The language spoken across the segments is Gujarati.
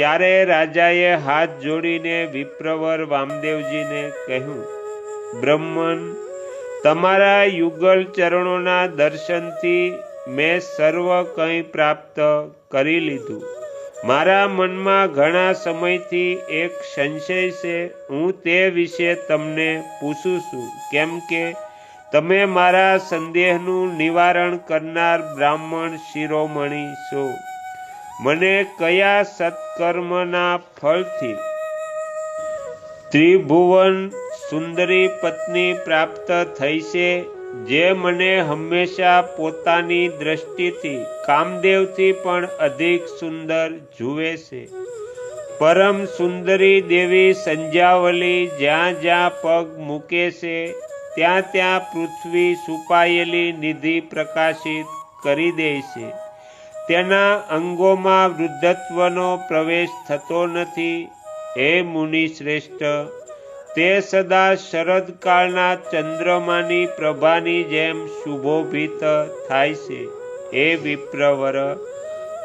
ત્યારે રાજાએ હાથ જોડીને વિપ્રવર વામદેવજીને કહ્યું, બ્રહ્મન, તમારા યુગલ ચરણોના દર્શનથી મેં સર્વ કંઈ પ્રાપ્ત કરી લીધું. મારા મનમાં ઘણા સમયથી એક સંશય છે, હું તે વિશે તમને પૂછું છું. કેમ કે તમે મારા સંદેહનું નિવારણ કરનાર બ્રાહ્મણ શિરોમણી છો. મને કયા સત્કર્મના ફળથી ત્રિભુવન સુંદરી પત્ની પ્રાપ્ત થઈ છે જે મને હંમેશા પોતાની દ્રષ્ટિથી, કામદેવથી પણ અધિક સુંદર જુએ છે. પરમ સુંદરી દેવી સંજ્યાવલી જ્યાં જ્યાં પગ મૂકે છે, ત્યાં ત્યાં પૃથ્વી છુપાયેલી નિધિ પ્રકાશિત કરી દે છે. તેના અંગોમાં વૃદ્ધત્વનો પ્રવેશ થતો નથી. હે મુનિ શ્રેષ્ઠ, તે સદા શરદકાળના ચંદ્રમાની પ્રભાની જેમ શુભોભિત થાય છે. એ વિપ્રવર,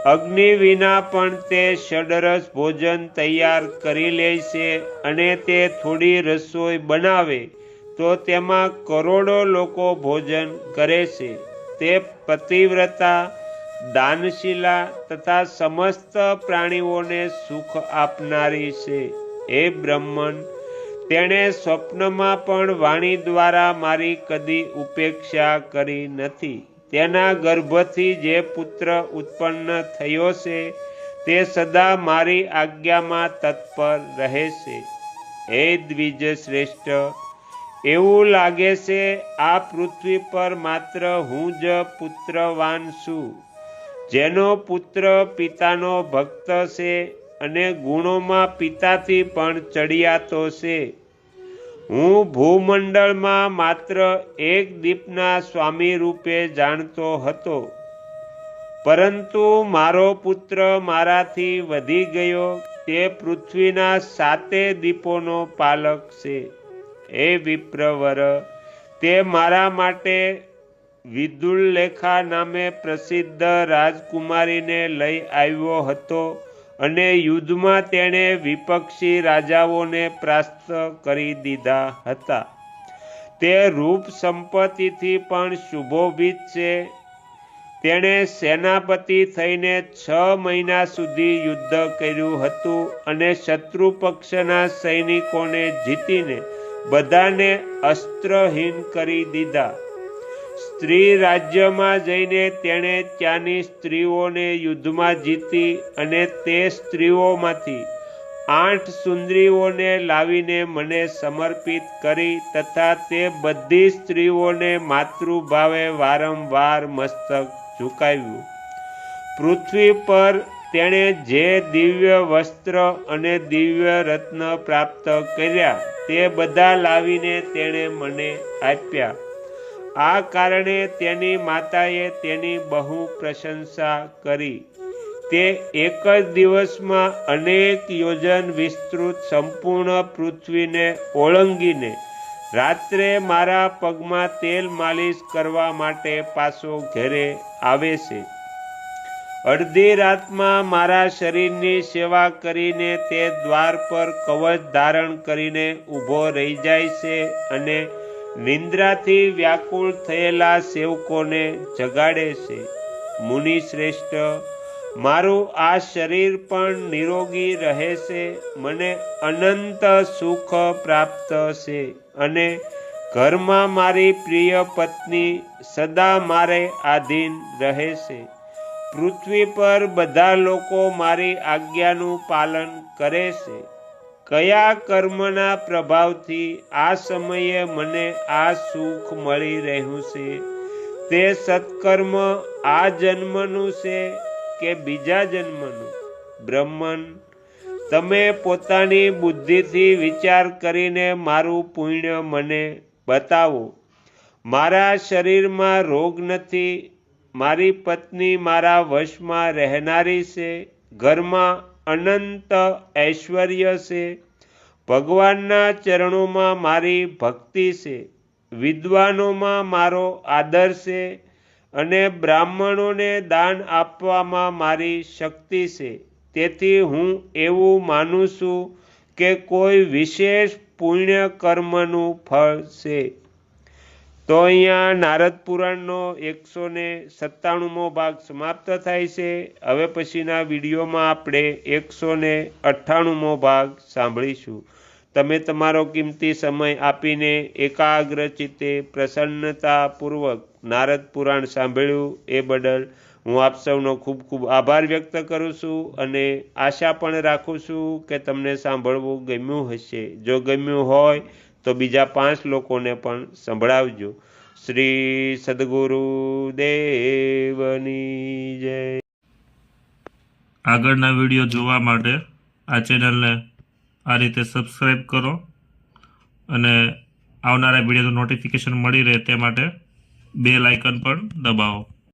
અગ્નિ વિના પણ તે ષડરસ ભોજન તૈયાર કરી લે છે અને તે થોડી રસોઈ બનાવે, તો તેમાં કરોડો લોકો ભોજન કરે છે. તે પતિવ્રતા દાનશીલા તથા સમસ્ત પ્રાણીઓને સુખ આપનારી છે. એ બ્રહ્મન, તેણે સ્વપ્નમાં પણ વાણી દ્વારા મારી કદી ઉપેક્ષા કરી નથી. તેના ગર્ભથી જે પુત્ર ઉત્પન્ન થયો છે, તે સદા મારી આજ્ઞામાં તત્પર રહે છે હે દ્વિજ શ્રેષ્ઠ એવું લાગે છે, આ પૃથ્વી પર માત્ર હું જ પુત્રવાન છું. જેનો પુત્ર પિતાનો ભક્ત છે અને ગુણોમાં પિતાથી પણ ચડિયાતો છે. હું ભૂમંડળમાં માત્ર એક દીપના સ્વામી રૂપે જાણતો હતો. પરંતુ મારો પુત્ર મારાથી વધી ગયો તે પૃથ્વીના સાતે દીપોનો પાલક છે. એ વિપ્રવર, તે મારા માટે વિદુલ્લેખા નામે પ્રસિદ્ધ રાજકુમારીને લઈ આવ્યો હતો અને યુદ્ધમાં તેણે વિપક્ષી રાજાઓને પ્રાસ્ત કરી દીધા હતા. તે રૂપ સંપત્તિથી પણ શુભોભિત છે. તેણે સેનાપતિ થઈને છ મહિના સુધી યુદ્ધ કર્યું હતું અને શત્રુ પક્ષના સૈનિકોને જીતીને બધાને અસ્ત્રહીન કરી દીધા. સ્ત્રી રાજ્યમાં જઈને તેણે ત્યાંની સ્ત્રીઓને યુદ્ધમાં જીતી અને તે સ્ત્રીઓમાંથી આઠ સુંદરીઓને લાવીને મને સમર્પિત કરી તથા તે બધી સ્ત્રીઓને માતૃભાવે વારંવાર મસ્તક ઝુકાવ્યું. પૃથ્વી પર તેણે જે દિવ્ય વસ્ત્ર અને દિવ્ય રત્ન પ્રાપ્ત કર્યા તે બધા લાવીને તેણે મને આપ્યા. આ કારણે તેની માતાએ તેની બહુ પ્રશંસા કરી. તે એક જ દિવસમાં અનેક યોજન વિસ્તૃત સંપૂર્ણ પૃથ્વીને ઓળંગીને રાત્રે મારા પગમાં તેલ માલિશ કરવા માટે પાછો ઘેરે આવે છે. અડધી રાતમાં મારા શરીરની સેવા કરીને તે દ્વાર પર કવચ ધારણ કરીને ઊભો રહી જાય છે અને નિંદ્રાથી વ્યાકુળ થયેલા સેવકોને જગાડે છે. મુનિ શ્રેષ્ઠ, મારું આ શરીર પણ નિરોગી રહે છે, મને અનંત સુખ પ્રાપ્ત છે અને ઘરમાં મારી પ્રિય પત્ની સદા મારે આધીન રહે છે. પૃથ્વી પર બધા લોકો મારી આજ્ઞાનું પાલન કરે છે. કયા કર્મના પ્રભાવથી આ સમયે મને આ સુખ મળી રહ્યું છે? તે સત્કર્મ આ જન્મનું છે કે બીજા જન્મનું? બ્રહ્મન, તમે પોતાની બુદ્ધિથી વિચાર કરીને મારું પુણ્ય મને બતાવો. મારા શરીરમાં રોગ નથી, મારી પત્ની મારા વશમાં રહેનારી છે, ઘરમાં અનંત ઐશ્વર્ય છે. ભગવાનના ચરણોમાં મારી ભક્તિ છે. વિદ્વાનોમાં મારો આદર છે. અને બ્રાહ્મણોને દાન આપવામાં મારી શક્તિ છે. તેથી હું એવું માનું છું કે કોઈ વિશેષ પુણ્ય કર્મનું ફળ છે. તો અહીંયા નારદ પુરાણનો એકસો ને સત્તાણુંમો ભાગ સમાપ્ત થાય છે. હવે પછીના વિડીયોમાં આપણે એકસો ને અઠ્ઠાણુંમો ભાગ સાંભળીશું. તમે તમારો કિંમતી સમય આપીને એકાગ્ર ચિત્તે પ્રસન્નતાપૂર્વક નારદ પુરાણ સાંભળ્યું એ બદલ હું આપ સૌનો ખૂબ ખૂબ આભાર વ્યક્ત કરું છું અને આશા પણ રાખું છું કે તમને સાંભળવું ગમ્યું હશે. જો ગમ્યું હોય તો બીજા પાંચ લોકોને પણ સંભળાવજો. શ્રી સદગુરુ દેવની જય. આગળના વીડિયો જોવા માટે આ ચેનલને આ રીતે સબસ્ક્રાઈબ કરો અને આવનારા વિડીયોનું નોટિફિકેશન મળી રહે તે માટે બે લાઇકન પણ દબાવો.